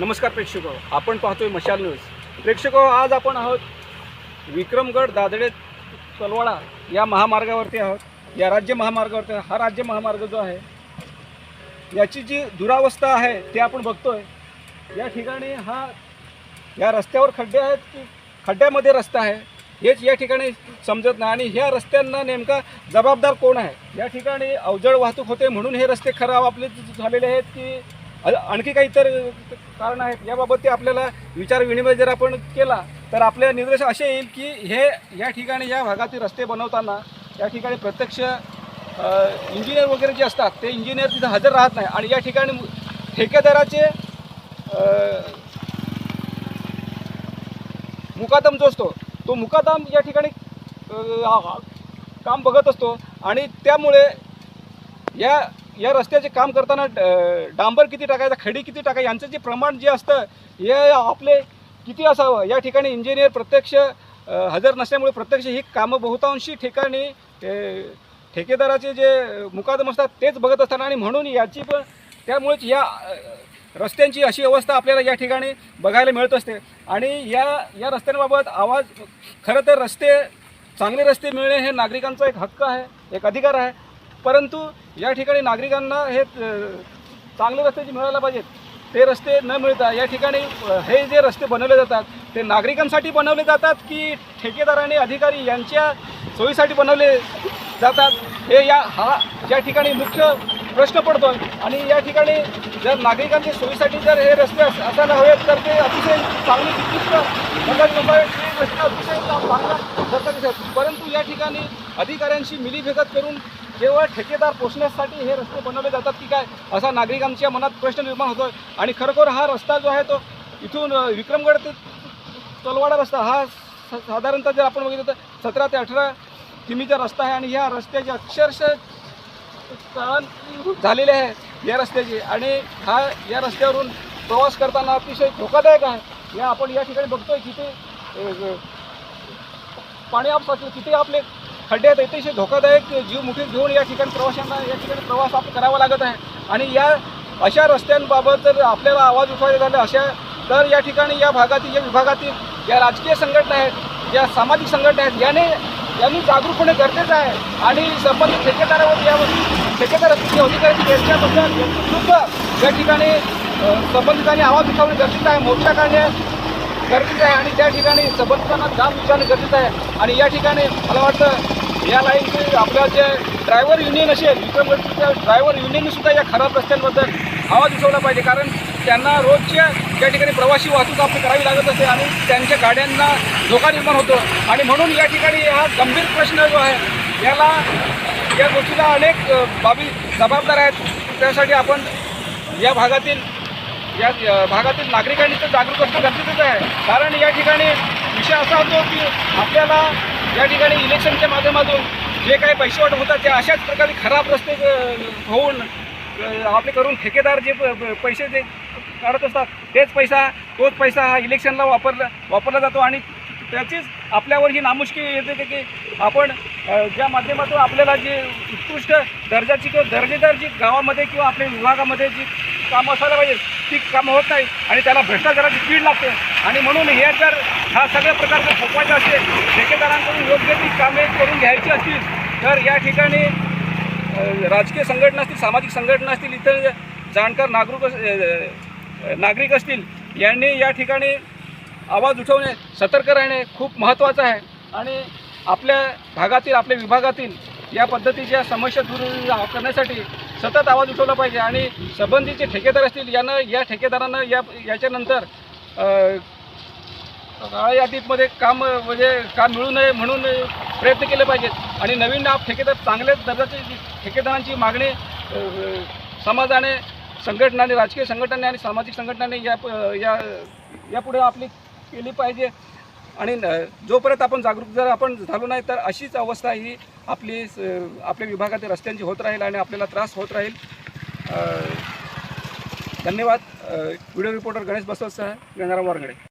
नमस्कार प्रेक्षक आपण पाहतोय मशाल न्यूज. प्रेक्षक आज आपण आहोत विक्रमगड दादडे तलवाडा या महामार्गावरती आहोत. या राज्य महामार्गावरती हा राज्य महामार्ग जो आहे याची जी दुरावस्था आहे ते आपण बघतोय. या ठिकाणी हा या रस्त्यावर खड्डे आहेत की खड्ड्यामध्ये रस्ता आहे हेच या ठिकाणी समजत नाही. आणि ह्या रस्त्यांना नेमका जबाबदार कोण आहे? या ठिकाणी अवजड वाहतूक होते म्हणून हे रस्ते खराब आपले झालेले आहेत की आणखी काही इतर कारण आहेत? याबाबत ते आपल्याला विचार विनिमय जर आपण केला तर आपल्या निर्देश असे येईल की हे या ठिकाणी या भागातील रस्ते बनवताना या ठिकाणी प्रत्यक्ष इंजिनियर वगैरे जे असतात ते इंजिनियर तिथं हजर राहत नाही. आणि या ठिकाणी ठेकेदाराचे मुकादम जो असतो तो मुकादम या ठिकाणी काम बघत असतो. आणि त्यामुळे या या रस्त्याचे काम करताना ड- डांबर किती टाकायचा खडी किती टाकाय यांचं जे प्रमाण जे असतं हे आपले किती असावं? या ठिकाणी इंजिनियर प्रत्यक्ष हजर नसल्यामुळे प्रत्यक्ष ही कामं बहुतांशी ठिकाणी ठेकेदाराचे जे मुकादम असतात तेच बघत असतात आणि म्हणून याची पण त्यामुळेच या रस्त्यांची अशी अवस्था आपल्याला या ठिकाणी बघायला मिळत असते. आणि या या रस्त्यांबाबत आवाज खरं तर रस्ते चांगले रस्ते मिळणे हे नागरिकांचा एक हक्क आहे एक अधिकार आहे. परंतु या ठिकाणी नागरिकांना हे चांगले रस्ते जे मिळायला पाहिजेत ते रस्ते न मिळता या ठिकाणी हे जे रस्ते बनवले जातात ते नागरिकांसाठी बनवले जातात की ठेकेदार आणि अधिकारी यांच्या सोयीसाठी बनवले जातात हे या हा या ठिकाणी मुख्य प्रश्न पडतो आणि या ठिकाणी जर नागरिकांच्या सोयीसाठी जर हे रस्ते अस- असायला हवेत तर ते अतिशय चांगली उत्कृष्ट रस्ते अतिशय चांगला दिसतात. परंतु या ठिकाणी अधिकाऱ्यांशी मिलीभेगत करून केवळ ठेकेदार पोचण्यासाठी हे रस्ते बनवले जातात की काय? असा नागरिकांच्या मनात प्रश्न निर्माण होतो आणि खरोखर हा रस्ता जो आहे तो इथून विक्रमगड ते तलवाडा रस्ता हा स- साधारणतः जर आपण बघितलं तर सतरा ते अठरा किमीचा रस्ता आहे. आणि ह्या रस्त्याचे अक्षरशः तळण झालेले आहे या रस्त्याची. आणि हा या रस्त्यावरून प्रवास करताना अतिशय धोकादायक आहे. या आपण या ठिकाणी बघतोय किती पाणी आप किती आपले खड्डे आहेत अतिशय धोकादायक जीव मुठीत घेऊन या ठिकाणी प्रवाशांना या ठिकाणी प्रवास आप करावा लागत आहे. आणि या अशा रस्त्यांबाबत जर आपल्याला आवाज उठवायचे झाले अशा तर या ठिकाणी या भागातील या विभागातील या राजकीय संघटना आहेत या सामाजिक संघटना आहेत याने यांनी जागरूक होणे गरजेचं आहे. आणि संबंधित ठेकेदारावर यावरती ठेकेदार असतील अधिकारी यांच्याबद्दल या ठिकाणी संबंधितांनी आवाज उठवणे गरजेचं आहे. मोर्चा काढणे गरजेचं आहे. आणि त्या ठिकाणी संबंधितांना जाम विचारणे गरजेचं आहे. आणि या ठिकाणी मला वाटतं या लाईनचे आपल्या जे ड्रायव्हर युनियन असेल विक्रमगडच्या ड्रायव्हर युनियनसुद्धा या खराब रस्त्यांबद्दल आवाज उठवला पाहिजे. कारण त्यांना रोजच्या त्या ठिकाणी प्रवासी वाहतूक आपली करावी लागत असते आणि त्यांच्या गाड्यांना धोका निर्माण होतो. आणि म्हणून या ठिकाणी हा गंभीर प्रश्न जो आहे याला या गोष्टीला अनेक बाबी जबाबदार आहेत. त्यासाठी आपण या भागातील या या भागातील नागरिकांनी तर जागरूक असणं गरजेचंच आहे. कारण या ठिकाणी विषय असा होतो की आपल्याला या ठिकाणी इलेक्शनच्या माध्यमातून जे काही पैसे वाटप होतात ते अशाच प्रकारे खराब रस्ते होऊन आपले करून ठेकेदार जे प- पैसे जे काढत असतात तेच पैसा तोच पैसा हा इलेक्शनला वापरला वापरला जातो आणि त्याचीच आपल्यावर ही नामुष्की येते की आपण ज्या माध्यमातून आपल्याला जी उत्कृष्ट दर्जाची किंवा दर्जेदार जी गावामध्ये किंवा आपल्या विभागामध्ये जी कामं असायला पाहिजे ती कामं होत नाही आणि त्याला भ्रष्टाचाराची कीड लागते. आणि म्हणून हे जर हा सगळ्या प्रकारचा थोपवायचं असेल ठेकेदारांकडून योग्य ती कामे करून घ्यायची असतील तर या ठिकाणी राजकीय संघटना असतील सामाजिक संघटना असतील इतर जाणकार नागरिक अस- नागरिक असतील यांनी या ठिकाणी आवाज उठवणे सतर्क राहणे खूप महत्त्वाचं आहे. आणि आपल्या भागातील आपल्या विभागातील या पद्धतीच्या समस्या दूर करण्यासाठी सतत आवाज उठवला पाहिजे आणि संबंधीचे ठेकेदार असतील यानं या ठेकेदारानं या याच्यानंतर अ, काळ्या यादीमध्ये काम म्हणजे काम मिळू नये म्हणून प्रयत्न केले पाहिजेत. आणि नवीन आप ठेकेदार चांगल्याच दर्जाचे ठेकेदारांची मागणी समाजाने संघटनाने राजकीय संघटनाने आणि सामाजिक संघटनाने या या यापुढे आपली केली पाहिजे. आणि जोपर्यंत आपण जागरूक जर आपण झालो नाही तर अशीच अवस्था ही आपली आपल्या विभागातील रस्त्यांची होत राहील आणि आपल्याला त्रास होत राहील. धन्यवाद. व्हिडिओ रिपोर्टर गणेश बसवसह गंगाराम वारगडे